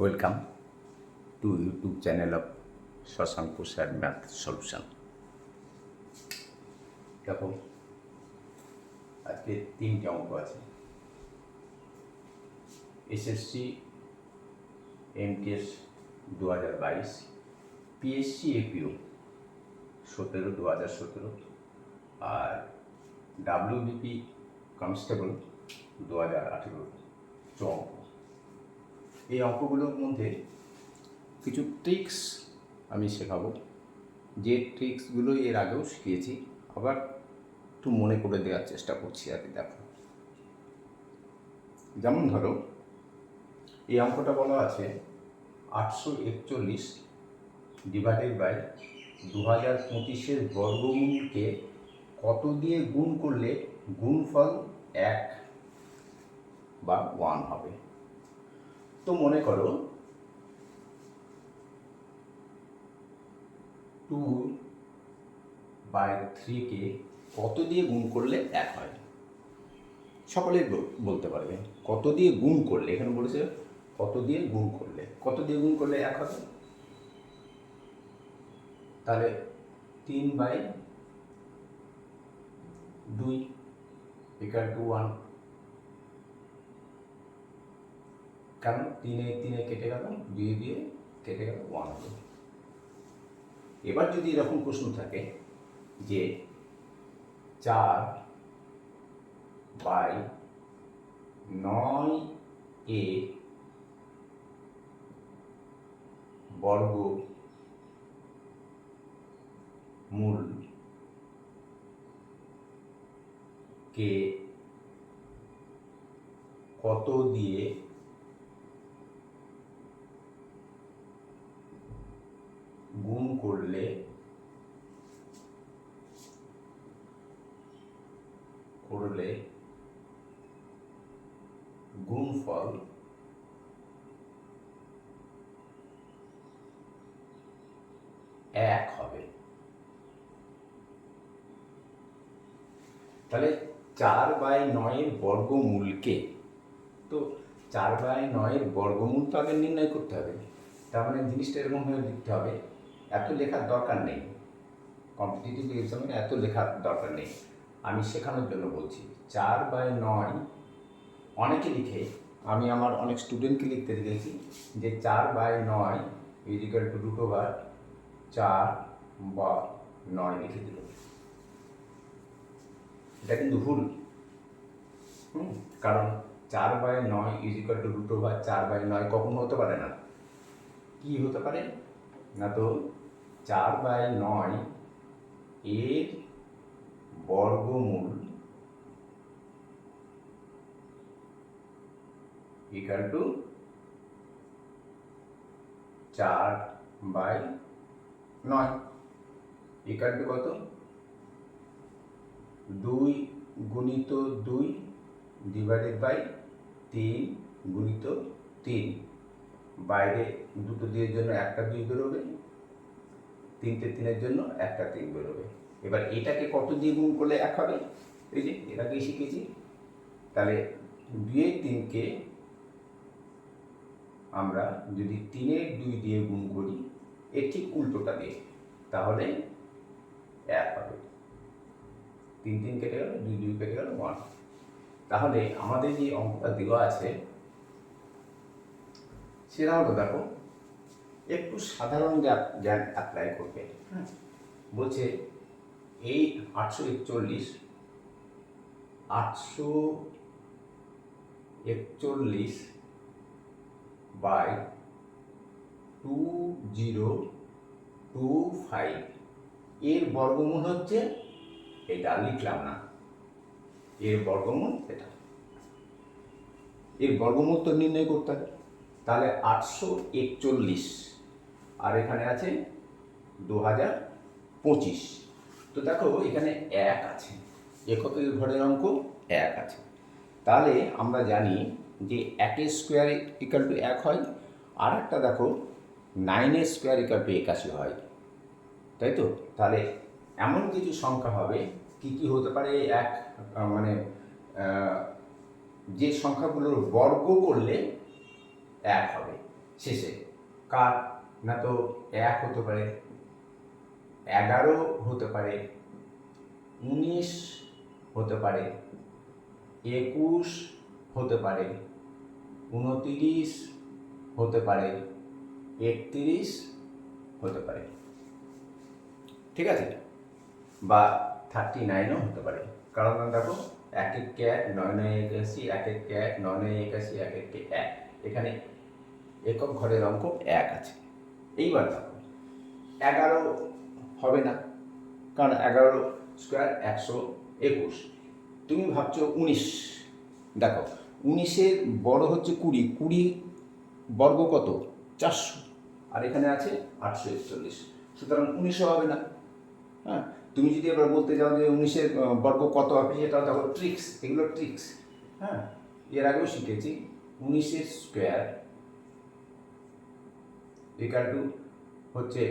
Welcome to YouTube channel of Shashanka sir math solution দেখো, আজকে তিনটে অঙ্ক আছে। এসএসসি এমটিএস দু হাজার বাইশ পিএসসি এপিও সতেরো দু হাজার সতেরো আর ডাব্লিউবিপি কনস্টেবল দু হাজার আঠেরো। অঙ্ক। এই অঙ্কগুলোর মধ্যে কিছু ট্রিক্স আমি শেখাবো। যে ট্রিক্সগুলো এর আগেও শিখিয়েছি, আবার একটু মনে করে দেওয়ার চেষ্টা করছি আর কি, দেখো। যেমন ধরো, এই অঙ্কটা বলা আছে আটশো একচল্লিশ ডিভাইডেড বাই দু হাজার পঁচিশের বর্গমূলকে কত দিয়ে গুণ করলে গুণফল এক বা ওয়ান হবে? তো মনে করো টু বাই থ্রিকে কত দিয়ে গুণ করলে এক হয়? সকলেই বল- বলতে পারবে। কত দিয়ে গুণ করলে, এখানে বলেছে কত দিয়ে গুণ করলে, কত দিয়ে গুণ করলে এক হবে? তাহলে তিন বাই দুই ইকাল টু ওয়ান কারণ তিনে তিনে কেটে গেল দুই দিয়ে কেটে গেল ওয়ান এবার যদি এরকম প্রশ্ন থাকে যে চার বাই নয় এ বর্গ মূল কে কত দিয়ে করলে করলে গুণফল এক হবে। তাহলে চার বাই নয়ের বর্গমূলকে, তো চার বাই নয়ের বর্গমূল তো আগে নির্ণয় করতে হবে। তার মানে জিনিসটা এরকমভাবে লিখতে হবে এত লেখার দরকার নেই। কম্পিটিটিভ এক্সামে এত লেখার দরকার নেই। আমি শেখানোর জন্য বলছি, চার বাই নয়, অনেকে লিখে, আমি আমার অনেক স্টুডেন্টকে লিখতে দেখেছি যে চার বাই নয় ইজিক্যাল টু রুট ওভার চার বা নয় লিখে দিল। এটা কিন্তু ভুল। হুম, কারণ চার বাই নয় is equal to root over চার বাই নয় কখনো হতে পারে না। কি হতে পারে? না তো চার বাই নয় এর বর্গমূল ইকাল টু চার বাই নয়। ইকাল টু কত? দুই গুণিত দুই ডিভাইডেড বাই তিন গুণিত তিন। বাইরে দুটো দুইয়ের জন্য একটা দুই বেরোবে। তিনটে তিনের জন্য একটা তিন বেরোবে। এবার এটাকে কত দিয়ে গুণ করলে এক হবে? এই যে এর আগেই শিখেছি। তাহলে দুইয়ের তিনকে আমরা যদি তিনের দুই দিয়ে গুণ করি, এর ঠিক উল্টোটা দিয়ে, তাহলে এক হবে। তিন তিন কেটে গেল, দুই দুই কেটে গেল ওয়ান তাহলে আমাদের যে অঙ্কটা দেওয়া আছে, সেটা হলো দেখো একটু সাধারণ জ্ঞা- জ্ঞান অ্যাপ্লাই করবে। হ্যাঁ বলছে এই আটশো একচল্লিশ আটশো একচল্লিশ by two zero two five এর বর্গমূল হচ্ছে এটা লিখলাম না। এর বর্গমূল এটা। এর বর্গমূল তো নির্ণয় করতে হবে। তাহলে আটশো একচল্লিশ আর এখানে আছে দু হাজার পঁচিশ। তো দেখো, এখানে এক আছে। এককের ঘরের অঙ্ক এক আছে। তাহলে আমরা জানি যে একের স্কোয়ার ইকাল টু এক হয়, আর একটা দেখো নাইনের স্কোয়ার ইকাল টু একাশি হয়। তাই তো? তাহলে এমন কিছু সংখ্যা হবে, কি কি হতে পারে এক মানে যে সংখ্যাগুলোর বর্গ করলে এক হবে শেষে। কার? না তো এক হতে পারে, এগারো হতে পারে, উনিশ হতে পারে, একুশ হতে পারে, উনতিরিশ হতে পারে, একত্রিশ হতে পারে। ঠিক আছে? বা থার্টি নাইনও হতে পারে। কারণ দেখো, এক এক কে এক, নয় নয় একাশি, এক এক কে এক, নয় নয় একাশি, এক এক কে এক। এখানে একক ঘরের অঙ্ক এক আছে। এইবার দেখো, এগারো হবে না, কারণ এগারো স্কোয়ার একশো একুশ। তুমি ভাবছ উনিশ। দেখো, উনিশের বড় হচ্ছে কুড়ি কুড়ি বর্গ কত? চারশো। আর এখানে আছে আটশো একচল্লিশ। সুতরাং উনিশও হবে না। হ্যাঁ তুমি যদি এবার বলতে যাও যে উনিশের বর্গ কত হবে সেটা দেখো ট্রিক্স এগুলো ট্রিক্স হ্যাঁ এর আগেও শিখেছি, উনিশের স্কোয়ার ইকাল টু হচ্ছে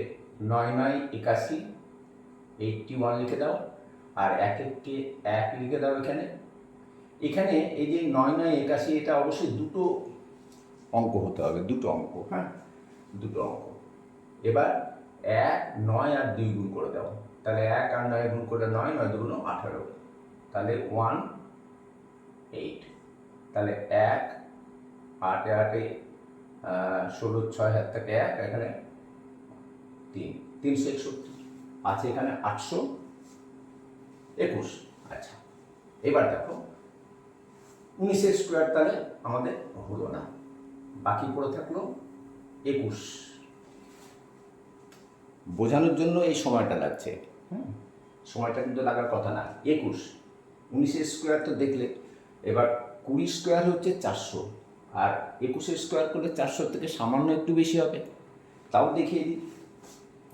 নয় নয় একাশি এইটটি ওয়ান লিখে দাও, আর এক এককে এক লিখে দাও এখানে। এখানে এই যে নয় নয় একাশি, এটা অবশ্যই দুটো অঙ্ক হতে হবে, দুটো অঙ্ক হ্যাঁ? দুটো অঙ্ক। এবার এক, নয় আর দুই গুণ করে দাও। তাহলে এক আর নয় গুণ করে নয় নয় দুগুণ আঠারো। তাহলে ওয়ান এইট তাহলে এক, আটে আটে ষোলো, ছয় হাত থেকে এক এখানে তিন, তিনশো একষট্টি। আছে এখানে আটশো একুশ। আচ্ছা এবার দেখো, উনিশের স্কোয়ার তাহলে আমাদের হলো না। বাকি পড়ে থাকল একুশ। বোঝানোর জন্য এই সময়টা লাগছে। হুম, সময়টা কিন্তু লাগার কথা না। একুশ, উনিশের স্কোয়ার তো দেখলে। এবার কুড়ি স্কোয়ার হচ্ছে চারশো। আর একুশের স্কোয়ার করলে চারশো থেকে সামান্য একটু বেশি হবে। তাও দেখিয়ে দিই।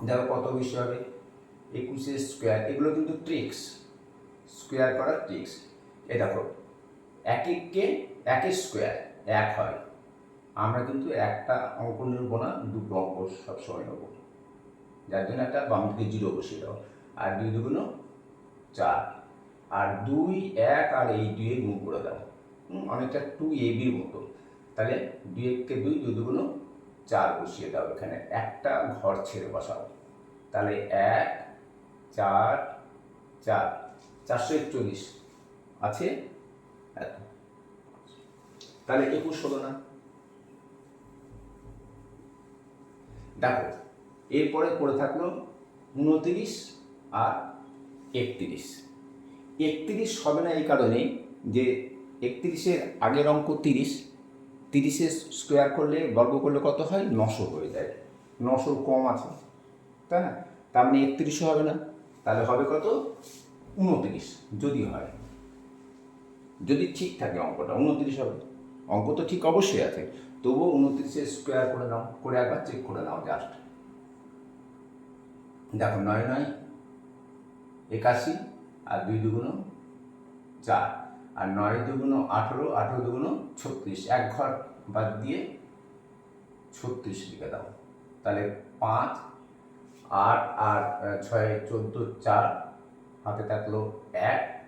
দেখো কত বেশি হবে। একুশের স্কোয়ার এগুলো কিন্তু ট্রিক্স স্কোয়ার করার ট্রিক্স এ দেখো এক এককে একের স্কোয়ার এক হয়। আমরা কিন্তু একটা অঙ্ক নেব না দুটো অঙ্ক সবসময় নেব। যার জন্য একটা বাম দিকে জিরো বসিয়ে দাও আর দুই দুগুণ চার। আর দুই এক আর এই দুয়ে গুণ করে হুম, অনেকটা টু এ বির মতো। তাহলে দুই এককে দুই দুই দুগুণ চার বসিয়ে দাও, এখানে একটা ঘর ছেড়ে বসাও। তাহলে এক, চার চার, চারশো একচল্লিশ আছে? এত। তাহলে একুশ হলো না। দেখো, এরপরে পড়ে থাকল উনতিরিশ আর একত্রিশ। একত্রিশ হবে না এই কারণে যে একত্রিশের আগের অঙ্ক তিরিশ তিরিশের স্কোয়ার করলে, বর্গ করলে কত হয়? নশো হয়ে যায়। নশো কম আছে, তাই না? তার মানে একত্রিশও হবে না। তাহলে হবে কত? উনত্রিশ, যদি হয়। যদি ঠিক থাকে অঙ্কটা, উনত্রিশ হবে। অঙ্ক তো ঠিক অবশ্যই আছে। তবুও উনত্রিশের স্কোয়ার করে নাও, করে একবার চেক করে নাও জাস্ট দেখো, নয় নয়, একাশি আর দুই দুগুণ চার। আর নয় দুগুণ আঠেরো আঠেরো দুগুণ ছত্রিশ। এক ঘর বাদ দিয়ে ছত্রিশ লিখে দাও। তাহলে পাঁচ, আট আর ছয়, চোদ্দ, চার হাতে থাকল এক,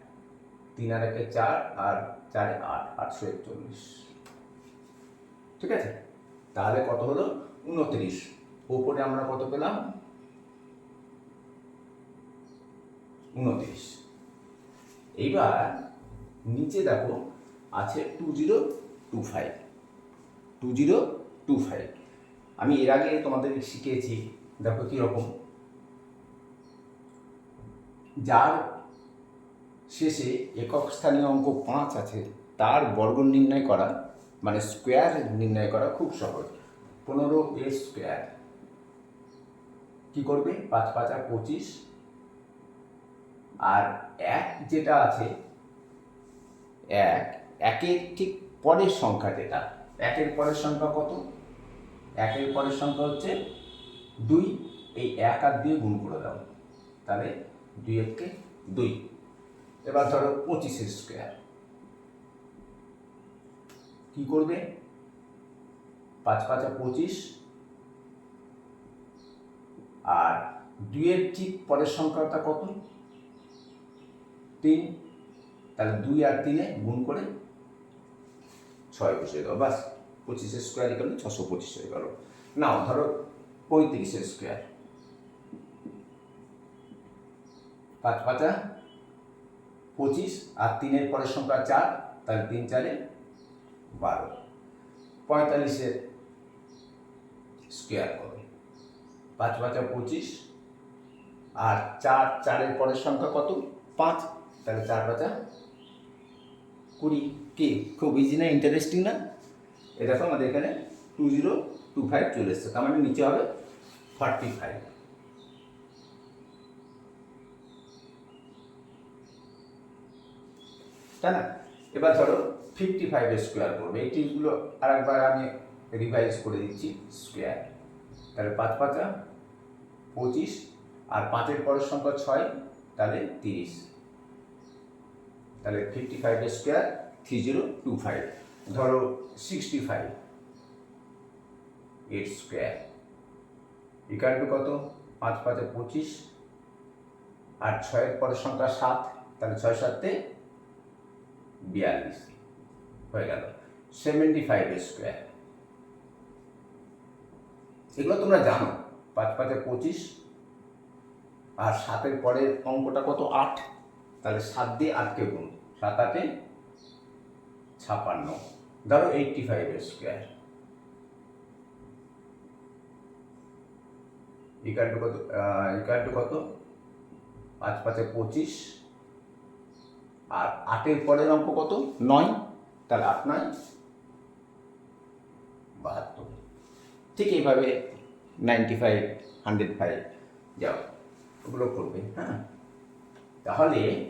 তিন আর একে চার আর চারে আট, আটশো একচল্লিশ। ঠিক আছে? তাহলে কত হলো? উনত্রিশ। ওপরে আমরা কত পেলাম? উনত্রিশ। এইবার নিচে দেখো আছে two zero two five two zero two five আমি এর আগে তোমাদের শিখিয়েছি, দেখো কীরকম। যার শেষে একক স্থানীয় অঙ্ক পাঁচ আছে, তার বর্গ নির্ণয় করা মানে স্কোয়ার নির্ণয় করা খুব সহজ। পনেরো এ স্কোয়ার কি করবে? পাঁচ পাঁচ আর পঁচিশ। আর এক যেটা আছে এক, একের ঠিক পরের সংখ্যা যেটা? একের পরের সংখ্যা কত? একের পরের সংখ্যা হচ্ছে দুই। এই এক আর দিয়ে গুণ করে দাও। তাহলে দুই এককে দুই। এবার ধরো পঁচিশের স্কোয়ার কি করবে? পাঁচ পাঁচা পঁচিশ। আর দুইয়ের ঠিক পরের সংখ্যাটা কত? তিন। তাহলে দুই আর তিনে গুণ করে ছয় বসিয়ে দাও। বাস, পঁচিশের স্কোয়ার এখানে ছশো পঁচিশ হয়ে গেল। নাও, ধরো পঁয়ত্রিশের স্কোয়ার পাঁচ পাঁচা, পঁচিশ আর তিনের পরের সংখ্যা চার, তাহলে তিন চারে বারো। পঁয়তাল্লিশের স্কোয়ার করো পাঁচ পাঁচা, পঁচিশ আর চার, চারের পরের সংখ্যা কত? পাঁচ। তাহলে চার পাঁচা কুড়ি কে? খুব ইজি না ইন্টারেস্টিং না? এ দেখো আমাদের এখানে টু জিরো টু ফাইভ চলে এসছে। তার মানে নিচে হবে ফর্টি ফাইভ তাই না? এবার ধরো ফিফটি ফাইভের স্কোয়ার করবে এই আর একবার আমি রিভাইজ করে দিচ্ছি স্কোয়ার তাহলে পাঁচ পাঁচা পঁচিশ, আর পাঁচের পরের সংখ্যা ছয়, তাহলে তিরিশ। তাহলে ফিফটি ফাইভের square three zero two five ধরো সিক্সটি ফাইভ এর স্কোয়ার ইকাল টু কত? পাঁচ পাঁচে পঁচিশ, আর ছয়ের পরের সংখ্যা সাত, তাহলে ছয় সাতে বিয়াল্লিশ, হয়ে গেল। সেভেন্টি ফাইভ স্কোয়ার এগুলো তোমরা জানো, পাঁচ পাঁচে পঁচিশ, আর সাতের পরের অঙ্কটা কত? আট। তাহলে সাত দিয়ে আটকে গুণ। সাত আটে ছাপান্ন। ধরো eighty five square equal to কত? ইকাল টু কত? পাঁচ পাঁচে পঁচিশ। আর আটের পরের অঙ্ক কত? নয়। তাহলে আট নয়। বাহাত্তর। ঠিক এইভাবে নাইনটি ফাইভ হান্ড্রেড ফাইভ যাও। ওগুলো করবে হ্যাঁ? তাহলে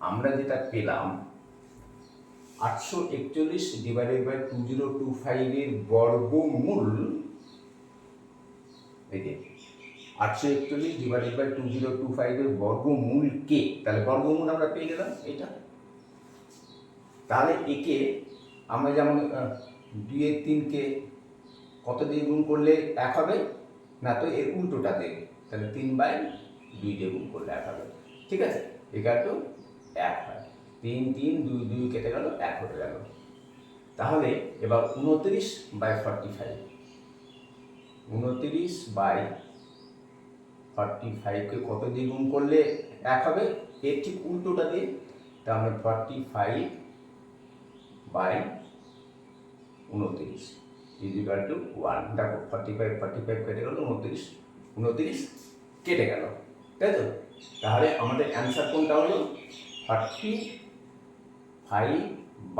আমরা যেটা পেলাম আটশো একচল্লিশ divided by two zero two ফাইভের বর্গমূল এই আটশো একচল্লিশ divided by two zero two ফাইভের বর্গমূল কে? তাহলে বর্গমূল আমরা পেয়ে গেলাম এটা। তাহলে একে আমরা যেমন আহ, দুইয়ের তিনকে কত দিয়ে গুণ করলে এক হবে? না তো এর উল্টোটা দেবে। তাহলে তিন বাই দুই দিয়ে গুণ করলে এক হবে। ঠিক আছে? এগারো এক হয়। তিন তিন, দুই দুই কেটে গেল, এক হয়ে গেল। তাহলে এবার উনত্রিশ বাই ফর্টি ফাইভ উনত্রিশ বাই ফর্টি ফাইভকে কত দিয়ে গুণ করলে এক হবে? এর ঠিক উল্টোটা দিয়ে তাহলে ফর্টি ফাইভ বাই উনত্রিশ ইজিকাল টু ওয়ান দেখো ফর্টি ফাইভ ফর্টি ফাইভ কেটে গেল, উনত্রিশ উনত্রিশ কেটে গেল। তাই তো? তাহলে আমাদের অ্যান্সার কোনটা হলো? Forty five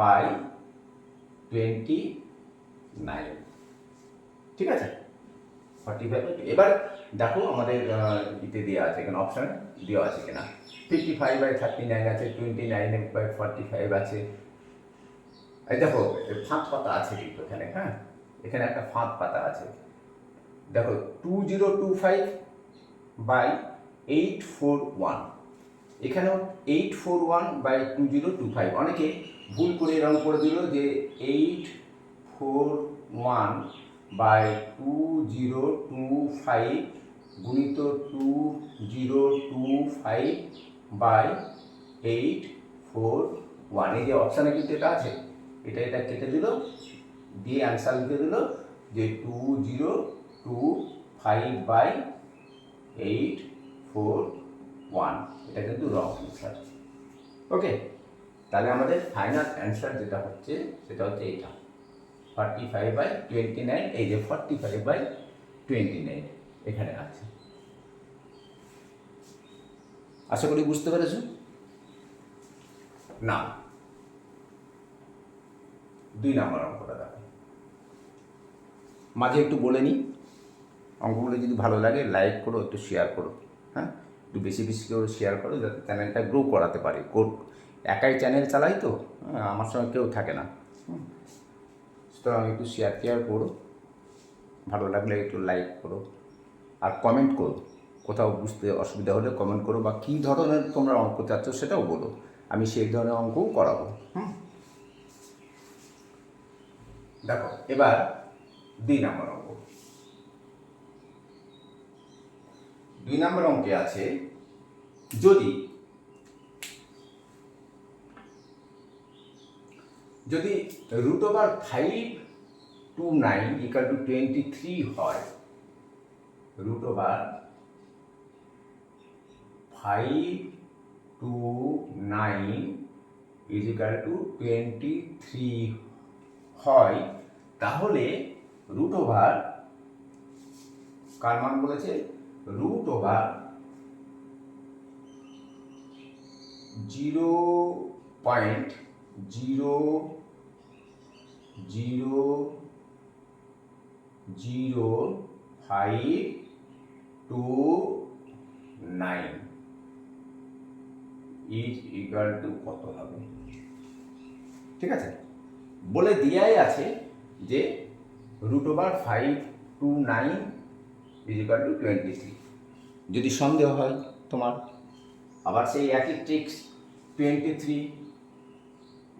by twenty nine. ঠিক আছে? ফর্টি ফাইভ এবার দেখো আমাদের ইতে দেওয়া আছে এখানে অপশান দেওয়া আছে কিনা। Fifty five by thirty nine আছে twenty nine by forty five আছে। এই দেখো ফাঁক পাতা আছে কিন্তু এখানে হ্যাঁ? এখানে একটা ফাঁক পাতা আছে। দেখো two zero two five by eight four one এখানেও eight four one by two zero two five অনেকে ভুল করে এরকম করে দিল যে eight four one by two zero two five গুণিত two zero two five by eight four one এই যে অপশানে কিন্তু এটা আছে। এটা এটা কেটে দিল, দিয়ে অ্যান্সার লিখে দিল যে two zero two five by eight four one এটা কিন্তু রং অ্যান্সার ওকে তাহলে আমাদের ফাইনাল অ্যান্সার যেটা হচ্ছে, সেটা হচ্ছে এটা। Forty five by twenty nine এই যে forty five by twenty nine এখানে আছে। আশা করি বুঝতে পেরেছ? না দুই নাম্বার অঙ্কটা দেখো। মাঝে একটু বলে নিই। অঙ্কগুলো যদি ভালো লাগে লাইক করো, একটু শেয়ার করো। হ্যাঁ? একটু বেশি বেশি করে শেয়ার করো যাতে চ্যানেলটা গ্রো করাতে পারে। একাই চ্যানেল চালাই তো হ্যাঁ, আমার সঙ্গে কেউ থাকে না। সুতরাং একটু শেয়ার টেয়ার করো। ভালো লাগলে একটু লাইক করো। আর কমেন্ট করো। কোথাও বুঝতে অসুবিধা হলে কমেন্ট করো বা কী ধরনের তোমরা অঙ্ক চাচ্ছ সেটাও বলো। আমি সেই ধরনের অঙ্কও করাবো। হুম। দেখো এবার দুই নম্বর অঙ্ক। দুই নম্বর অঙ্কে আছে, যদি যদি root over five two nine equal to twenty three হয় root over five two nine is equal to twenty three হয়, তাহলে রুট ওভার কার মান বলেছে? Root over zero point zero zero zero five two nine is equal to কত হবে? ঠিক আছে? বলে দেওয়াই আছে যে root over five two nine is equal to twenty three যদি সন্দেহ হয় তোমার। আবার সেই একই ট্রিক্স টোয়েন্টি থ্রি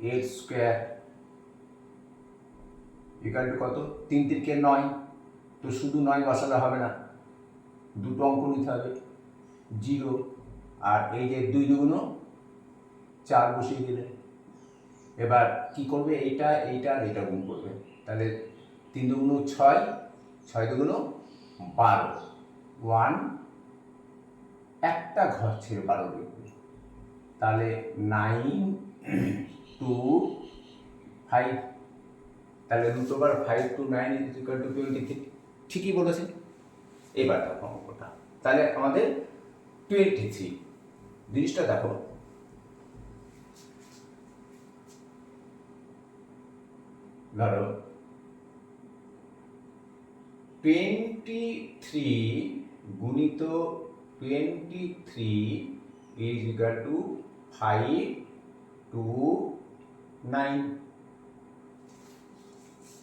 এর স্কোয়ার ইকাল টু কত? তিন তিনকে নয়। তো শুধু নয় বসালে হবে না। দুটো অঙ্ক নিতে হবে। জিরো। আর এই যে দুই দুগুণ চার বসিয়ে দিলে। এবার কি করবে? এইটা এইটা আর এইটা গুণ করবে। তাহলে তিন দুগুণ ছয় ছয় দুগুণ বারো। ওয়ান, একটা ঘর ছেড়ে বারো লিখবে তাহলে নাইন, টু, ফাইভ। তাহলে over five two nine is to twenty three. ঠিকই বলেছে। এবার দেখো অঙ্কটা। তাহলে আমাদের টোয়েন্টি থ্রি। জিনিসটা দেখো। ধরো টোয়েন্টি থ্রি গুণিত twenty three is equal to five two nine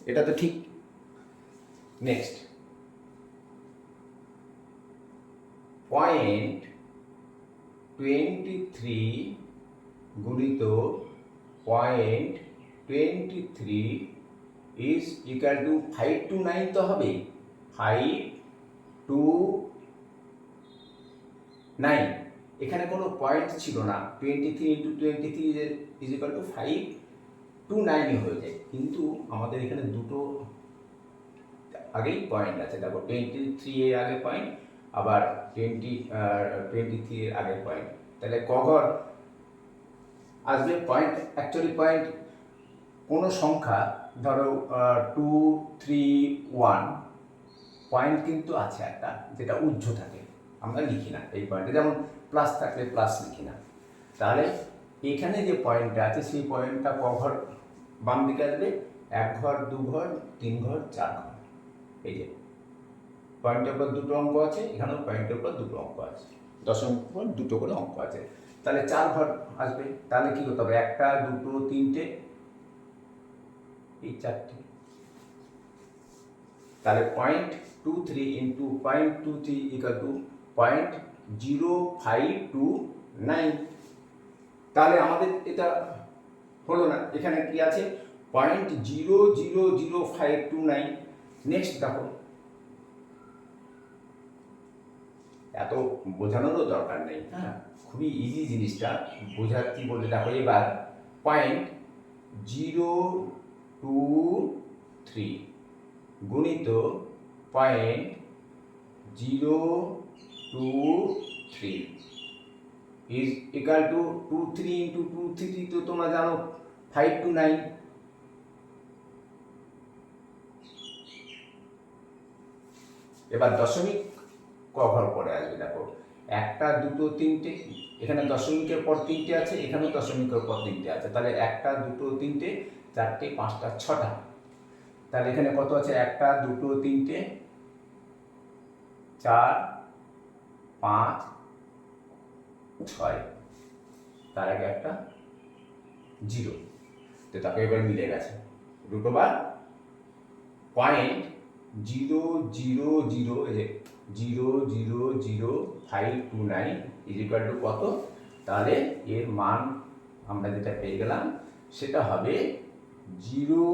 এটা তো ঠিক। নেক্সট পয়েন্ট টোয়েন্টি থ্রি গুণিত point twenty three is equal to five two nine তো হবে ফাইভ টু নাইন এখানে কোনো পয়েন্ট ছিল না। Twenty three into twenty three is equal to five two নাইনই হয়ে যায়। কিন্তু আমাদের এখানে দুটো আগেই পয়েন্ট আছে। দেখো টোয়েন্টি থ্রি এর আগে পয়েন্ট আবার টোয়েন্টি টোয়েন্টি থ্রি এর আগে পয়েন্ট তাহলে কঘর আসবে পয়েন্ট অ্যাকচুয়ালি পয়েন্ট কোনো সংখ্যা, ধরো টু থ্রি ওয়ান পয়েন্ট কিন্তু আছে একটা, যেটা উজ্জ থাকে। আমরা লিখি না এই পয়েন্টে যেমন প্লাস থাকলে প্লাস লিখি না। তাহলে এখানে যে পয়েন্টটা আছে, সেই পয়েন্টটা ক ঘর বাম দিকে আসবে, এক ঘর, দু ঘর, তিন ঘর, চার ঘর। এই যে পয়েন্টের উপর দুটো অঙ্ক আছে, এখানেও পয়েন্টের উপর দুটো অঙ্ক আছে। দশমিক উপর দুটো করে অঙ্ক আছে। তাহলে চার ঘর আসবে। তাহলে কি করতে হবে? একটা, দুটো, তিনটে, এই চারটে। তাহলে point two three into point two three equal to point zero five two nine তাহলে আমাদের এটা হলো না, এখানে কি আছে? Point zero zero zero five two nine next দেখো। এত বোঝানোরও দরকার নেই। হ্যাঁ খুবই ইজি জিনিসটা বোঝাচ্ছি বলে দেখো এবার। পয়েন্ট জিরো টু থ্রি গুণিত point zero two three is equal to two three into two three তো তোমরা জানো ফাইভ টু নাইন এবার দশমিক ক ঘর পরে আসবে, দেখো। একটা, দুটো, তিনটে, এখানে দশমিকের পর তিনটে আছে, এখানেও দশমিকের পর তিনটে আছে। তাহলে একটা, দুটো, তিনটে, চারটে, পাঁচটা, ছটা। তাহলে এখানে কত আছে? একটা, দুটো, তিনটে চার, পাঁচ, ছয়। তার আগে একটা জিরো। তো তাকে এবার মিলে গেছে। Root over point zero zero zero zero zero zero five two nine is equal to কত? তাহলে এর মান আমরা যেটা পেয়ে গেলাম, সেটা হবে zero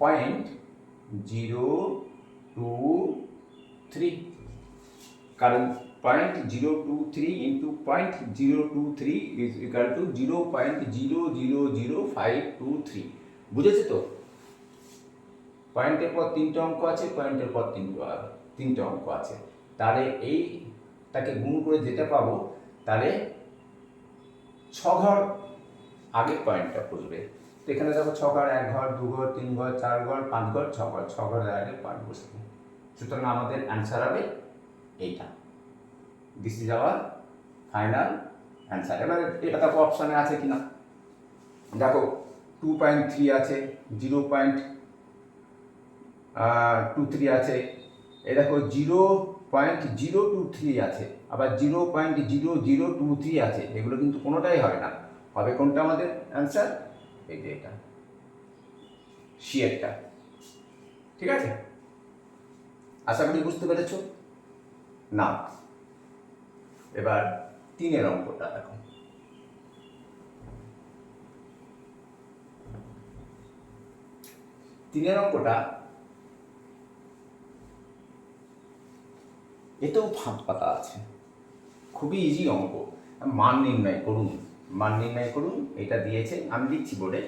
point zero two three zero point zero zero zero five two three বুঝেছে তো? পয়েন্টের পর তিনটে অঙ্ক আছে পয়েন্টের পর তিনটে তিনটে অঙ্ক আছে। তাহলে এইটাকে গুণ করে যেটা পাবো, তাহলে ছ ঘর আগে পয়েন্টটা বসবে তো এখানে দেখো ছ ঘর এক ঘর, দু ঘর, তিন ঘর, চার ঘর, পাঁচ ঘর, ছ ঘর, ছ ঘরের আগে পয়েন্ট বসবে। সুতরাং আমাদের অ্যান্সার হবে এইটা। This is our final answer এবার এটা দেখো অপশানে আছে কি না দেখো টু পয়েন্ট থ্রি আছে জিরো পয়েন্ট টু থ্রি আছে। এ দেখো zero point zero two three আছে, আবার zero point zero zero two three আছে। এগুলো কিন্তু কোনোটাই হয় না। হবে কোনটা আমাদের অ্যান্সার এই যে এটা। সি ঠিক আছে? আশা করি বুঝতে পেরেছ? না এবার তিনের অঙ্কটা দেখো। তিনের অঙ্কটা এতেও ফাঁক পাতা আছে। খুবই ইজি অঙ্ক। মান নির্ণয় করুন। মান নির্ণয় করুন, এটা দিয়েছে, আমি দিচ্ছি বোর্ডে,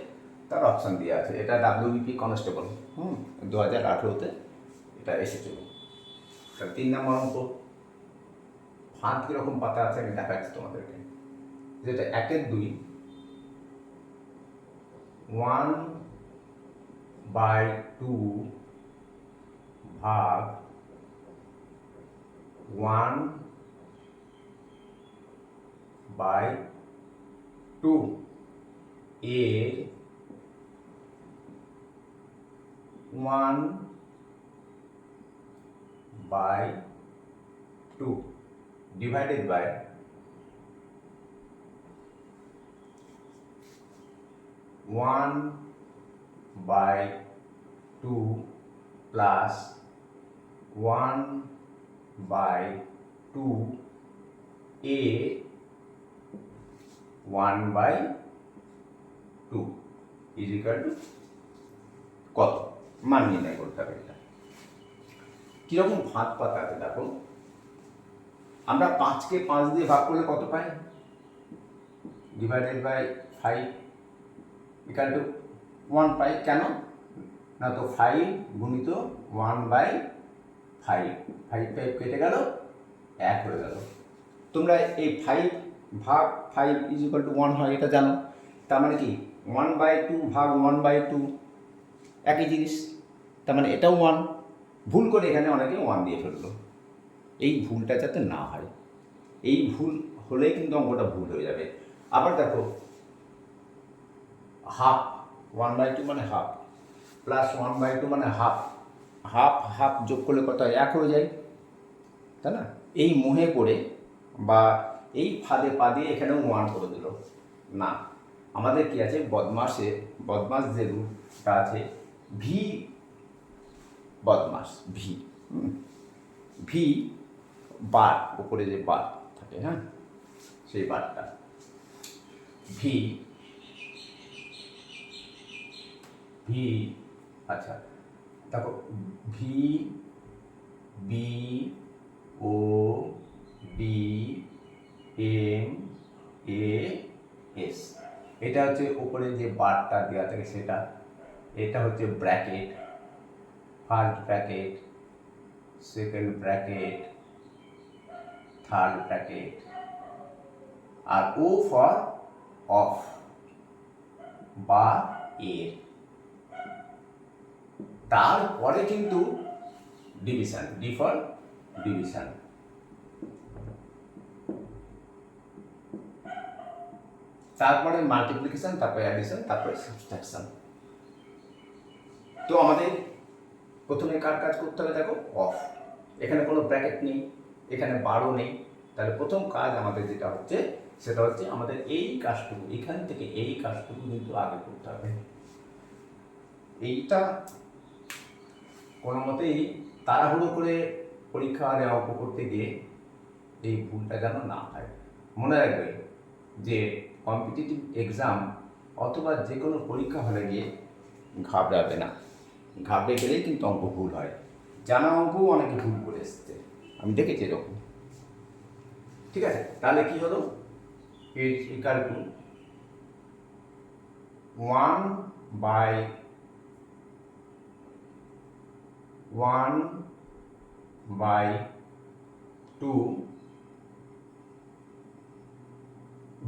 তার অপশান দিয়ে আছে। এটা ডাব্লিউবিপি কনস্টেবল হুম, দু হাজার আঠেরোতে এটা এসেছিল। তিন নম্বর অঙ্ক। ফাঁদ কীরকম পাতা আছে আমি দেখাচ্ছি তোমাদেরকে। যেটা একের দুই। ওয়ান বাই টু ভাগ ওয়ান বাই টু এর one by two. Divided by one by two plus one by two a one by two is equal to কত মান নির্ণয় করতে হবে এটা কীরকম ফাঁদ পাতা আছে দেখো আমরা পাঁচকে পাঁচ দিয়ে ভাগ করলে কত পাই? Divided by five equal to one পাই। কেন? না তো ফাইভ গুণিত one by five five five কেটে গেল, এক হয়ে গেল। তোমরা এই ফাইভ ভাগ five is equal to one হয়, এটা জানো। তার মানে কি? ওয়ান বাই টু ভাগ ওয়ান বাই টু একই জিনিস। তার মানে এটাও ওয়ান ভুল করে এখানে অনেকে ওয়ান দিয়ে ফেলল। এই ভুলটা যাতে না হয় এই ভুল হলেই কিন্তু অঙ্কটা ভুল হয়ে যাবে। আবার দেখো হাফ ওয়ান বাই টু মানে half plus one by two মানে হাফ হাফ হাফ যোগ করলে কত? এক হয়ে যায়, তাই না? এই মোহে করে বা এই ফাঁদে পা দিয়ে এখানেও ওয়ান করে দিল। না, আমাদের কি আছে? বদমাসে, বদমাস যে রুটটা আছে, ভি বদমাস, ভি ভি বার উপরে যে বার থাকে হ্যাঁ? সেই বারটা ভি ভি আচ্ছা দেখো V B O D M A S এটা হচ্ছে উপরে যে বারটা দেওয়া থাকে সেটা। এটা হচ্ছে bracket. First bracket second bracket third bracket R O for of বা এর। তারপরে কিন্তু ডিভিশন ডি ফর ডিভিশন। তারপরে মাল্টিপ্লিকেশন, তারপরে অ্যাডিশন, তারপরে সাবস্ট্রাকশন তো আমাদের প্রথমে কার কাজ করতে হবে দেখো? অফ। এখানে কোনো ব্র্যাকেট নেই। এখানে বারো নেই। তাহলে প্রথম কাজ আমাদের যেটা হচ্ছে, সেটা হচ্ছে আমাদের এই কাজটুকু, এখান থেকে এই কাজটুকু কিন্তু আগে করতে হবে। এইটা কোনো মতেই তাড়াহুড়ো করে পরীক্ষা হলে অঙ্ক করতে গিয়ে এই ভুলটা যেন না হয়। মনে রাখবে যে কম্পিটিটিভ এক্সাম অথবা যে কোনো পরীক্ষা হলে গিয়ে ঘাবড়াবে না। ঘাবড়ে গেলেই কিন্তু অঙ্ক ভুল হয়। জানা অঙ্কও অনেকে ভুল করে এসছে। আমি দেখেছি এরকম। ঠিক আছে? তাহলে কি হলো? Is equal to one by one by two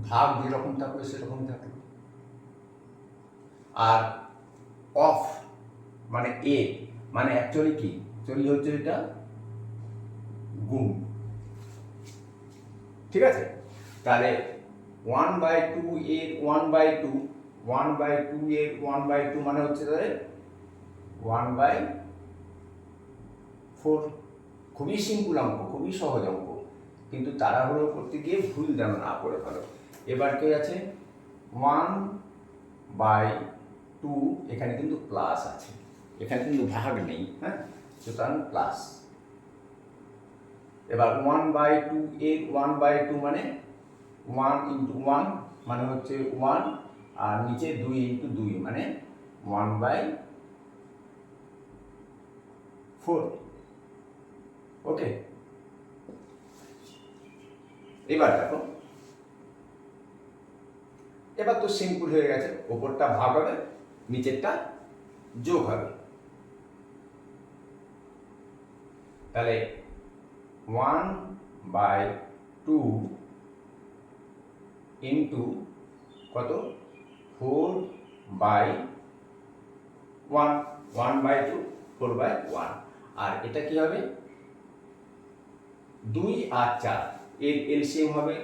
ভাগ যেরকম থাকবে সেরকম থাকবে আর অফ মানে এ মানে অ্যাকচুয়ালি কি? অ্যাকচুয়ালি হচ্ছে এটা গুণ। ঠিক আছে? তাহলে ওয়ান বাই টু এর one by two one by two এর ওয়ান বাই টু মানে হচ্ছে তাহলে ওয়ান বাই ফোর খুবই সিম্পল অঙ্ক, খুবই সহজ অঙ্ক। কিন্তু তাড়াহুড়ো করতে গিয়ে ভুল যেন না করে ফেলো। এবার কে আছে? ওয়ান বাই টু এখানে কিন্তু প্লাস আছে। এখানে কিন্তু ভাগ নেই হ্যাঁ? সুতরাং প্লাস এবার ওয়ান বাই টু এর ওয়ান বাই টু মানে ওয়ান ইন্টু ওয়ান মানে হচ্ছে ওয়ান আর নিচে দুই ইন্টু দুই মানে ওয়ান বাই ফোর ওকে এবার দেখো। এবার তো সিম্পল হয়ে গেছে। ওপরটা ভাগ হবে, নিচেরটা যোগ হবে। তাহলে ওয়ান বাই টু ইন্টু কত? Four by one one by two four by one আর এটা কি হবে? দুই আর চার। এর এলসিএম হবে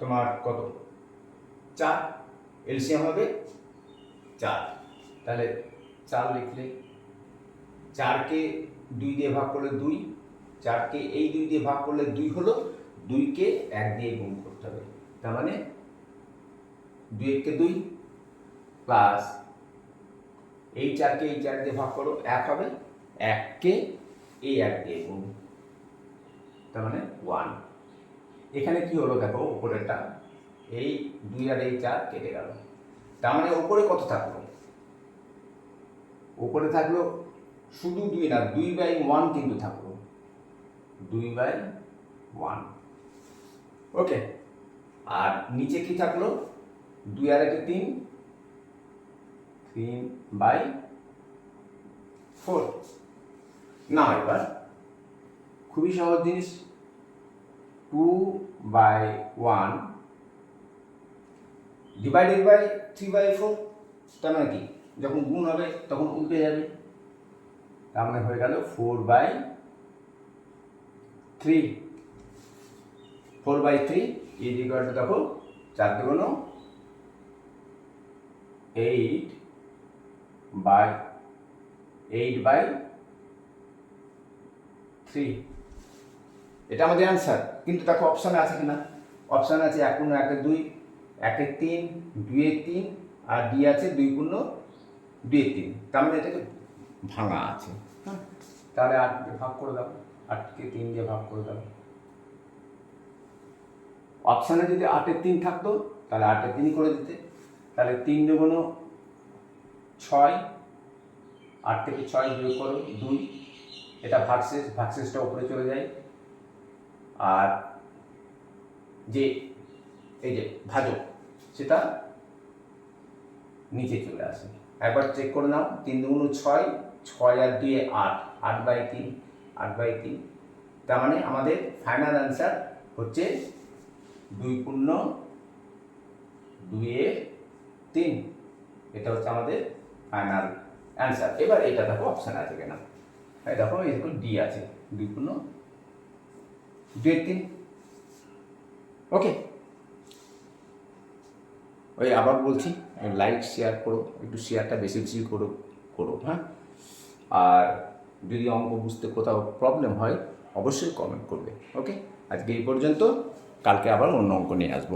তোমার কত? চার। এলসিএম হবে চার। তাহলে চার লিখলে, চারকে দুই দিয়ে ভাগ করলে দুই। চারকে এই দুই দিয়ে ভাগ করলে দুই হলো দুইকে এক দিয়ে গুণ করতে হবে। তার মানে দুই এককে দুই প্লাস এই চারকে এই চার দিয়ে ভাগ করো, এক হবে এককে এই এক দিয়ে গুণ। তার মানে ওয়ান এখানে কি হলো দেখো, উপরেরটা এই দুই আর এই চার কেটে গেল। তার মানে উপরে কত থাকল? উপরে থাকল শুধু দুই না, দুই বাই ওয়ান কিন্তু থাকল। দুই বাই ওয়ান। ওকে, আর নিচে কি থাকল? দুই আর একে তিন তিন বাই ফোর। না এবার, খুবই সহজ জিনিস। Two by one divided by three by four তার মানে কি? যখন গুণ হবে, তখন উল্টে যাবে। তার মানে হয়ে গেল four by three four by three is equal to দেখো চার দুগুণ eight by eight by three এটা আমাদের অ্যান্সার কিন্তু দেখো অপশানে আছে কিনা? অপশান আছে এক পূর্ণ একের দুই একের তিন দুইয়ের তিন আর ডি আছে দুই পূর্ণ দুইয়ের তিন। তার মানে এটাকে ভাঙা আছে। হ্যাঁ তাহলে দিয়ে ভাগ করে দাও। আটকে তিন দিয়ে ভাগ করে দাও। অপশানে যদি আটের তিন থাকতো, তাহলে আটের তিন করে দিতে। তাহলে তিন দুগুণ ছয়, আট থেকে ছয় বিয়োগ করো, দুই। এটা ভাগশেষ, ভাগশেষটা উপরে চলে যায়। আর যে, এই যে ভাজক, সেটা নিচে চলে আসে। একবার চেক করে নাও, তিন দুগুণ ছয় ছয় আর দুয়ে আট। আট বাই তিন। আট বাই তিন। তার মানে আমাদের ফাইনাল অ্যান্সার হচ্ছে দুই পূর্ণ দুয়ে তিন। এটা হচ্ছে আমাদের ফাইনাল অ্যান্সার এবার এটা দেখো অপশান আছে কেনা। এই দেখো এরকম ডি আছে। দুই পূর্ণ দুয়ের তিন। ওকে ওই আবার বলছি লাইক শেয়ার করো, একটু শেয়ারটা বেশি বেশি করো করো হ্যাঁ? আর যদি অঙ্ক বুঝতে কোথাও প্রবলেম হয়, অবশ্যই কমেন্ট করবে ওকে আজকে এই পর্যন্ত, কালকে আবার অন্য অঙ্ক নিয়ে আসব।